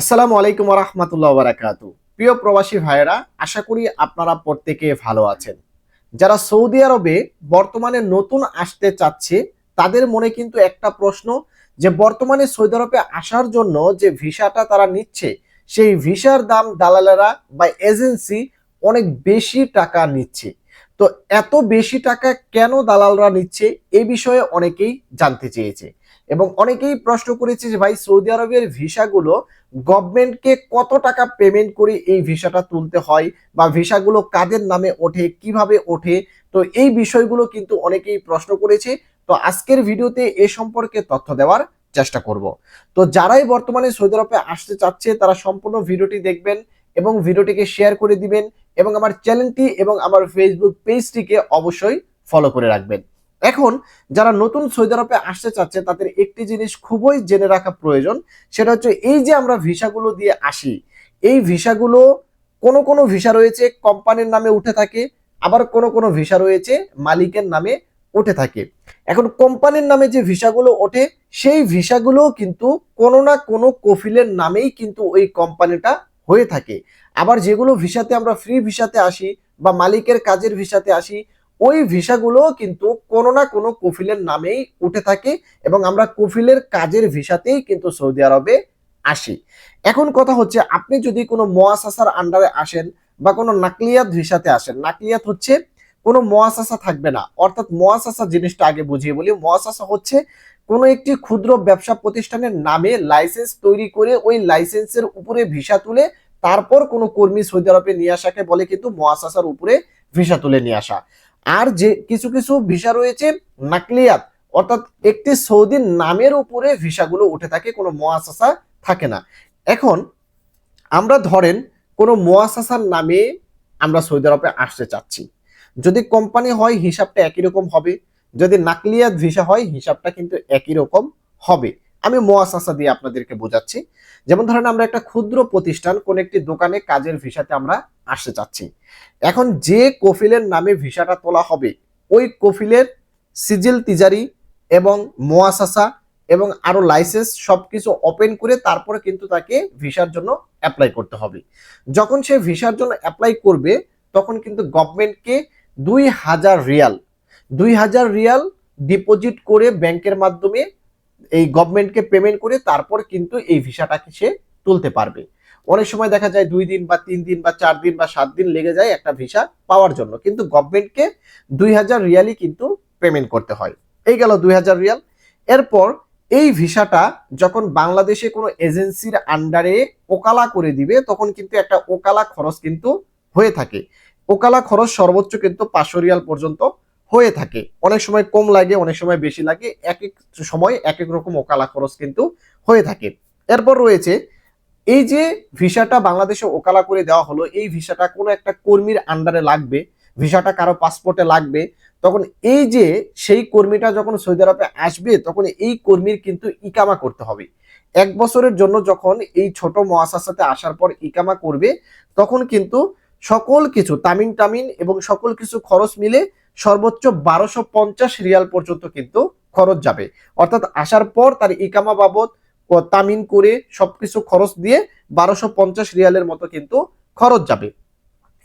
আসসালামু আলাইকুম রহমতুল্লাহ বারাকাত প্রিয় প্রবাসী ভাইয়েরা, আশা করি আপনারা প্রত্যেকে ভালো আছেন। যারা সৌদি আরবে বর্তমানে নতুন আসতে চাচ্ছে, তাদের মনে কিন্তু একটা প্রশ্ন যে, বর্তমানে সৌদি আরবে আসার জন্য যে ভিসাটা তারা নিচ্ছে, সেই ভিসার দাম দালালেরা বা এজেন্সি অনেক বেশি টাকা নিচ্ছে। তো এত বেশি টাকা কেন দালালরা নিচ্ছে, এ বিষয়ে অনেকেই জানতে চেয়েছে। এবং অনেকেই প্রশ্ন করেছে যে ভাই, সৌদি আরবের ভিসাগুলো গভর্নমেন্টকে কত টাকা পেমেন্ট করে এই ভিসাটা তুলতে হয় বা ভিসাগুলো কাদের নামে ওঠে, কীভাবে ওঠে? তো এই বিষয়গুলো কিন্তু অনেকেই প্রশ্ন করেছে। তো আজকের ভিডিওতে এ সম্পর্কে তথ্য দেওয়ার চেষ্টা করব। তো যারাই বর্তমানে সৌদি আরবে আসতে চাচ্ছে, তারা সম্পূর্ণ ভিডিওটি দেখবেন এবং ভিডিওটিকে শেয়ার করে দিবেন এবং আমার চ্যানেলটি এবং আমার ফেসবুক পেজটিকে অবশ্যই ফলো করে রাখবেন। এখন যারা নতুন সৌদি আরবে আসতে চাচ্ছে, তাদের একটি জিনিস খুবই জেনে রাখা প্রয়োজন, সেটা হচ্ছে এই যে আমরা ভিসাগুলো দিয়ে আসি, এই ভিসাগুলো কোনো কোনো ভিসা রয়েছে, কোম্পানির নামে উঠে থাকে, আবার কোনো কোনো ভিসা রয়েছে, মালিকের নামে উঠে থাকে। এখন কোম্পানির নামে যে ভিসাগুলো ওঠে, সেই ভিসাগুলো কিন্তু কোনো না কোনো কফিলের নামেই কিন্তু ওই কোম্পানিটা হয়ে থাকে। আবার যেগুলো ভিসাতে আমরা ফ্রি ভিসাতে আসি বা মালিকের কাজের ভিসাতে আসি ওই ভিসাগুলো কিন্তু কোনো না কোনো কফিলের নামেই উঠে থাকে এবং আমরা কফিলের কাজের ভিসাতেই কিন্তু সৌদি আরবে আসি। এখন কথা হচ্ছে, আপনি যদি কোনো মোয়াসাসার আন্ডারে আসেন বা কোনো নাকলিয়াত ভিসাতে আসেন, নাকলিয়াত হচ্ছে কোনো মোয়াসাসা থাকবে না। অর্থাৎ মোয়াসাসা জিনিসটা আগে বুঝিয়ে বলি, মোয়াসাসা হচ্ছে কোনো একটি ক্ষুদ্র ব্যবসা প্রতিষ্ঠানের নামে লাইসেন্স তৈরি করে ওই লাইসেন্সের উপরে ভিসা তুলে তারপর কোনো কর্মী সৌদি আরবে নিয়ে আসাকে বলে কিন্তু মোয়াসাসার উপরে ভিসা তুলে নিয়ে আসা। আর যে কিছু কিছু ভিসা রয়েছে নাকলিয়াত অর্থাৎ একটি সৌদির নামের উপরে ভিসাগুলো উঠে থাকে, কোনো মোয়াসাসা থাকে না। এখন আমরা ধরেন কোনো মোয়াসাসার নামে আমরা সৌদি আরবে আসতে চাচ্ছি। যদি কোম্পানি হয়, হিসাবটা একই রকম হবে। যদি নাকলিয়াত ভিসা হয়, হিসাবটা কিন্তু একই রকম হবে। আমি মোয়াসাসা দিয়ে আপনাদেরকে বোঝাচ্ছি। যেমন ধরেন আমরা একটা ক্ষুদ্র প্রতিষ্ঠান, কোন একটি দোকানে কাজের ভিসাতে আমরা আসতে চাচ্ছি। এখন যে কফিলের নামে ভিসাটা তোলা হবে, ওই কফিলের সিজিল তিজারি এবং মোয়াসাসা এবং আরও লাইসেন্স সবকিছু ওপেন করে তারপরে কিন্তু তাকে ভিসার জন্য অ্যাপ্লাই করতে হবে। যখন সে ভিসার জন্য অ্যাপ্লাই করবে, তখন কিন্তু গভর্নমেন্টকে দুই হাজার রিয়াল, দুই হাজার রিয়াল ডিপোজিট করে ব্যাংকের মাধ্যমে এই গভর্নমেন্টকে পেমেন্ট করে তারপর কিন্তু এই ভিসাটাকে সে তুলতে পারবে। অনেক সময় দেখা যায় দুই দিন বা তিন দিন বা চার দিন বা সাত দিন লেগে যায় একটা ভিসা পাওয়ার জন্য। কিন্তু গভর্নমেন্টকে দুই হাজার রিয়ালই কিন্তু পেমেন্ট করতে হয়। এই গেল দুই হাজার রিয়াল এরপর এই ভিসাটা যখন বাংলাদেশে কোনো এজেন্সির আন্ডারে ওকালা করে দিবে, তখন কিন্তু একটা ওকালা খরচ কিন্তু হয়ে থাকে। ওকালা খরচ সর্বোচ্চ কিন্তু পাঁচশো রিয়াল পর্যন্ত হয়ে থাকে। অনেক সময় কম লাগে, অনেক সময় বেশি লাগে। এক এক সময় এক এক রকম ওকালা খরচ কিন্তু হয়ে থাকে। এরপর রয়েছে এই যে ভিসাটা বাংলাদেশে ওকালা করে দেওয়া হলো, এই ভিসাটা কোনো একটা কর্মীর আন্ডারে লাগবে, ভিসাটা কারও পাসপোর্টে লাগবে, তখন এই যে সেই কর্মীটা যখন সৌদি আরবে আসবে, তখন এই কর্মীর কিন্তু ইকামা করতে হবে। এক বছরের জন্য যখন এই ছোট মহাসাসাতে আসার পর ইকামা করবে, তখন কিন্তু সকল কিছু, তামিন টামিন এবং সকল কিছু খরচ মিলে সর্বোচ্চ বারোশো রিয়াল পর্যন্ত কিন্তু খরচ যাবে। অর্থাৎ আসার পর তার ইকামা বাবদ তামিন করে সবকিছু খরচ দিয়ে বারোশো পঞ্চাশ রিয়ালের মতো কিন্তু খরচ যাবে।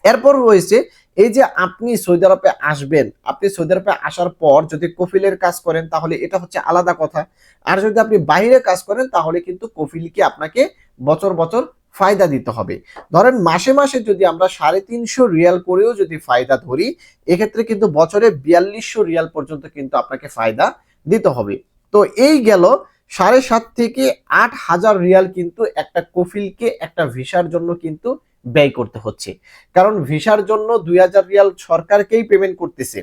এরপর রয়েছে এই যে আপনি সৌদি আরবে আসবেন, আপনি সৌদি আরবে আসার পর যদি কফিলের কাজ করেন তাহলে এটা হচ্ছে আলাদা কথা। আর যদি আপনি বাইরে কাজ করেন তাহলে কিন্তু কফিলকে আপনাকে বছর বছর ফায়দা দিতে হবে। ধরেন মাসে মাসে যদি আমরা সাড়ে তিনশো রিয়াল করেও যদি ফায়দা ধরি, এক্ষেত্রে কিন্তু বছরে বিয়াল্লিশশো রিয়াল পর্যন্ত কিন্তু আপনাকে ফায়দা দিতে হবে। তো এই গেল সাড়ে সাত থেকে আট হাজার রিয়াল কিন্তু একটা কফিলকে, একটা ভিসার জন্য কিন্তু ব্যয় করতে হচ্ছে। কারণ ভিসার জন্য দুই হাজার রিয়াল সরকারকেই পেমেন্ট করতেছে।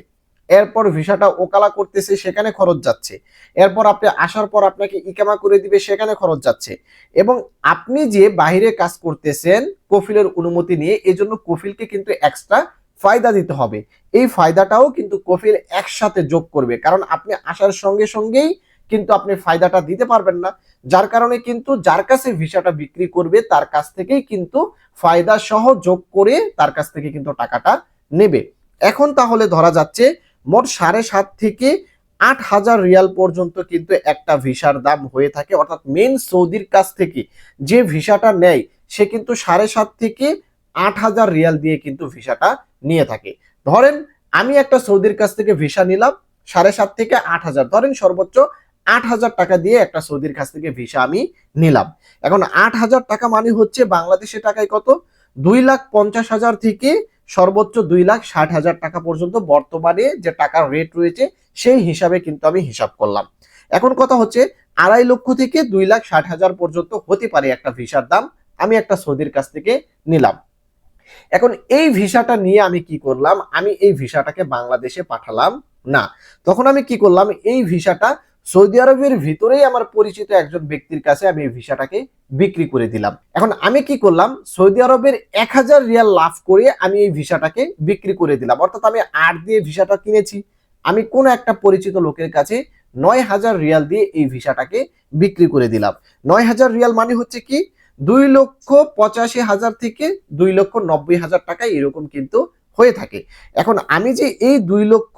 এরপর ভিসাটা ওকালা করতেছে, সেখানে খরচ যাচ্ছে। এরপর আপনি আসার পর আপনাকে ইকামা করে দিবে, সেখানে খরচ যাচ্ছে। এবং আপনি যে বাহিরে কাজ করতেছেন কফিলের অনুমতি নিয়ে, এজন্য কফিলকে কিন্তু এক্সট্রা ফায়দা দিতে হবে। এই ফায়দাটাও কিন্তু কফিল একসাথে যোগ করবে। কারণ আপনি আসার সঙ্গে সঙ্গেই কিন্তু আপনি ফায়দাটা দিতে পারবেন না। যার কারণে কিন্তু যার কাছে ভিসাটা বিক্রি করবে, তার কাছ থেকেই কিন্তু ফায়দা সহ যোগ করে তার কাছ থেকে কিন্তু টাকাটা নেবে। এখন তাহলে ধরা যাচ্ছে, মোট সাড়ে সাত থেকে আট হাজার রিয়াল পর্যন্ত কিন্তু একটা ভিসার দাম হয়ে থাকে। অর্থাৎ মেন সৌদির কাছ থেকে যে ভিসাটা নেয়, সে কিন্তু সাড়ে সাত থেকে আট হাজার রিয়াল দিয়ে কিন্তু ভিসাটা নিয়ে থাকে। ধরেন, আমি একটা সৌদির কাছ থেকে ভিসা নিলাম, সাড়ে সাত থেকে আট হাজার। ধরেন সর্বোচ্চ আট হাজার টাকা দিয়ে একটা সৌদির কাছ থেকে ভিসা আমি নিলাম। এখন আট হাজার টাকা মানে হচ্ছে বাংলাদেশের টাকায় কত? দুই লাখ পঞ্চাশ হাজার থেকে সর্বোচ্চ দুই লাখ ষাট হাজার টাকা পর্যন্ত বর্তমানে যে টাকার রেট রয়েছে, সেই হিসাবে কিন্তু আমি হিসাব করলাম। এখন কথা হচ্ছে, আড়াই লক্ষ থেকে দুই লাখ ষাট হাজার পর্যন্ত হতে পারে একটা ভিসার দাম আমি একটা সৌদির কাছ থেকে নিলাম। এখন এই ভিসাটা নিয়ে আমি কি করলাম? আমি এই ভিসাটাকে বাংলাদেশে পাঠালাম না। তখন আমি কি করলাম? এই ভিসাটা সৌদি আরবের ভিতরেই আমার পরিচিত একজন ব্যক্তির কাছে আমি ভিসাটাকে বিক্রি করে দিলাম। এখন আমি কি করলাম? সৌদি আরবের এক হাজার রিয়াল লাভ করে আমি এই ভিসাটাকে বিক্রি করে দিলাম। অর্থাৎ আমি আট দিয়ে ভিসাটা কিনেছি। আমি কোন একটা পরিচিত লোকের কাছে নয় হাজার রিয়াল দিয়ে এই ভিসাটাকে বিক্রি করে দিলাম। নয় হাজার রিয়াল মানে হচ্ছে কি? দুই লক্ষ পঁচাশি হাজার থেকে দুই লক্ষ নব্বই হাজার টাকা এরকম কিন্তু হয়ে থাকে। এখন আমি যে এই দুই লক্ষ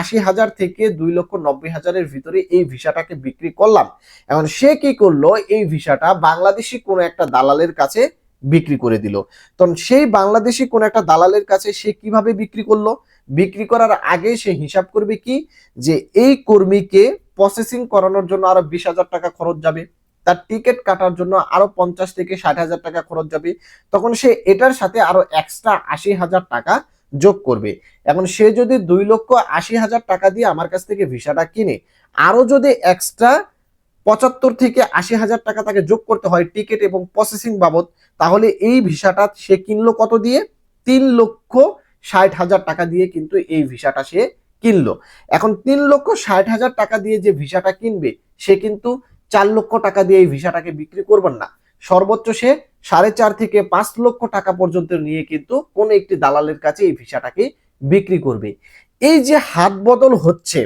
আশি হাজার থেকে দুই লক্ষ নব্বই হাজারের ভিতরে এই ভিসাটাকে বিক্রি করলাম, এখন সে কি করল? এই ভিসাটা বাংলাদেশি কোনো একটা দালালের কাছে বিক্রি করে দিল। তখন সেই বাংলাদেশি কোন একটা দালালের কাছে সে কীভাবে বিক্রি করল? বিক্রি করার আগে সে হিসাব করবে কি? যে এই কর্মীকে প্রসেসিং করানোর জন্য আরও বিশ হাজার টাকা খরচ যাবে, তার টিকিট কাটার জন্য আরও পঞ্চাশ থেকে ষাট হাজার টাকা খরচ যাবে। তখন সে এটার সাথে আরও এক্সট্রা আশি হাজার টাকা যোগ করবে। এখন সে যদি দুই লক্ষ আশি হাজার টাকা দিয়ে আমার কাছ থেকে ভিসাটা কিনে আরও যদি এক্সট্রা পঁচাত্তর থেকে আশি হাজার টাকা তাকে যোগ করতে হয় টিকিট এবং প্রসেসিং বাবদ, তাহলে এই ভিসাটা সে কিনলো কত দিয়ে? তিন লক্ষ ষাট হাজার টাকা দিয়ে কিন্তু এই ভিসাটা সে কিনলো। এখন তিন লক্ষ ষাট হাজার টাকা দিয়ে যে ভিসাটা কিনবে, সে কিন্তু চার লক্ষ টাকা দিয়ে এই ভিসাটাকে বিক্রি করবেন না। সর্বোচ্চ সে সাড়ে চার থেকে পাঁচ লক্ষ টাকা পর্যন্ত নিয়ে কিন্তু কোন একটি দালালের কাছে এই ভিসাটাকে বিক্রি করবে। এই যে হাত বদল হচ্ছে,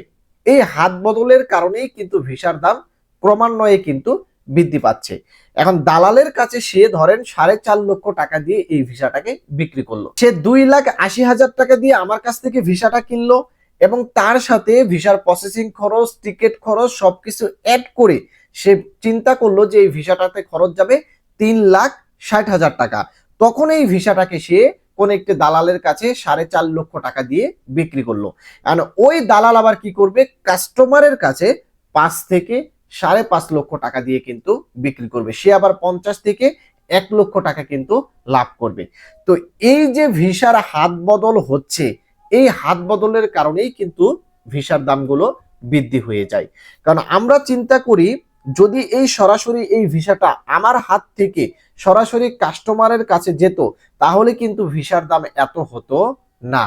এই হাত বদলের কারণেই কিন্তু ভিসার দাম ক্রমান্বয়ে কিন্তু বৃদ্ধি পাচ্ছে। এখন দালালের কাছে সে ধরেন সাড়ে চার লক্ষ টাকা দিয়ে এই ভিসাটাকে বিক্রি করল। সে দুই লাখ আশি হাজার টাকা দিয়ে আমার কাছ থেকে ভিসাটা কিনলো এবং তার সাথে ভিসার প্রসেসিং খরচ টিকিট খরচ সবকিছু অ্যাড করে সে চিন্তা করল যে এই ভিসাটাতে খরচ যাবে তিন লাখ ষাট হাজার টাকা। তখন এই ভিসাটাকে সে কোন একটি দালালের কাছে সাড়ে চার লক্ষ টাকা দিয়ে বিক্রি করল। আর ওই দালাল আবার কি করবে? কাস্টমারের কাছে পাঁচ থেকে সাড়ে পাঁচ লক্ষ টাকা দিয়ে কিন্তু বিক্রি করবে। সে আবার পঞ্চাশ থেকে এক লক্ষ টাকা কিন্তু লাভ করবে। তো এই যে ভিসার হাত বদল হচ্ছে, এই হাত বদলের কারণেই কিন্তু ভিসার দামগুলো বৃদ্ধি হয়ে যায়। কারণ আমরা চিন্তা করি যদি এই সরাসরি এই ভিসাটা আমার হাত থেকে সরাসরি কাস্টমারের কাছে যেত, তাহলে কিন্তু ভিসার দাম এত হতো না।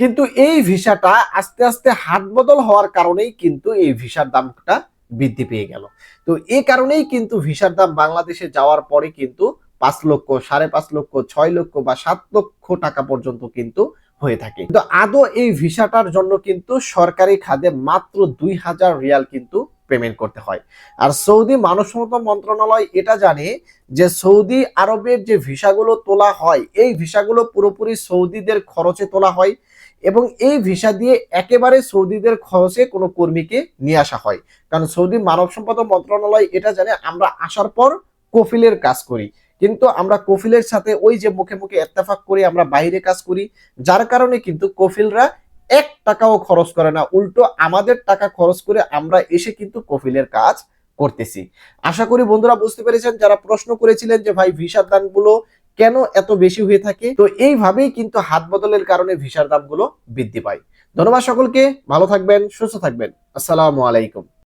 কিন্তু এই ভিসাটা আস্তে আস্তে হাত বদল হওয়ার কারণেই কিন্তু এই ভিসার দামটা বৃদ্ধি পেয়ে গেল। তো এই কারণেই কিন্তু ভিসার দাম বাংলাদেশে যাওয়ার পরে কিন্তু পাঁচ লক্ষ, সাড়ে পাঁচ লক্ষ, ছয় লক্ষ বা সাত লক্ষ টাকা পর্যন্ত কিন্তু হয়ে থাকে। কিন্তু আদৌ এই ভিসাটার জন্য কিন্তু সরকারি খাদে মাত্র দুই হাজার রিয়াল কিন্তু পেমেন্ট করতে হয়। আর সৌদি মানব সম্পদ মন্ত্রণালয় এটা জানে যে সৌদি আরবের যে ভিসাগুলো তোলা হয়, এই ভিসাগুলো পুরোপুরি সৌদিদের খরচে তোলা হয় এবং এই ভিসা দিয়ে একেবারে সৌদিদের খরচে কোনো কর্মীকে নিয়ে আসা হয়। কারণ সৌদি মানব সম্পদ মন্ত্রণালয় এটা জানে, আমরা আসার পর কফিলের কাজ করি। কিন্তু আমরা কফিলের সাথে ওই যে মুখে মুখে এত্তেফাক করি, আমরা বাইরে কাজ করি। যার কারণে কিন্তু কফিলরা এক টাকাও খরচ করে না, উল্টো আমাদের টাকা খরচ করে আমরা এসে কিন্তু কফিলের কাজ করতেছি। আশা করি বন্ধুরা বুঝতে পেরেছেন, যারা প্রশ্ন করেছিলেন যে ভাই ভিসার দামগুলো কেন এত বেশি হয়ে থাকে, তো এইভাবেই কিন্তু হাত বদলের কারণে ভিসার দামগুলো বৃদ্ধি পায়। ধন্যবাদ সকলকে, ভালো থাকবেন, সুস্থ থাকবেন। আসসালামু আলাইকুম।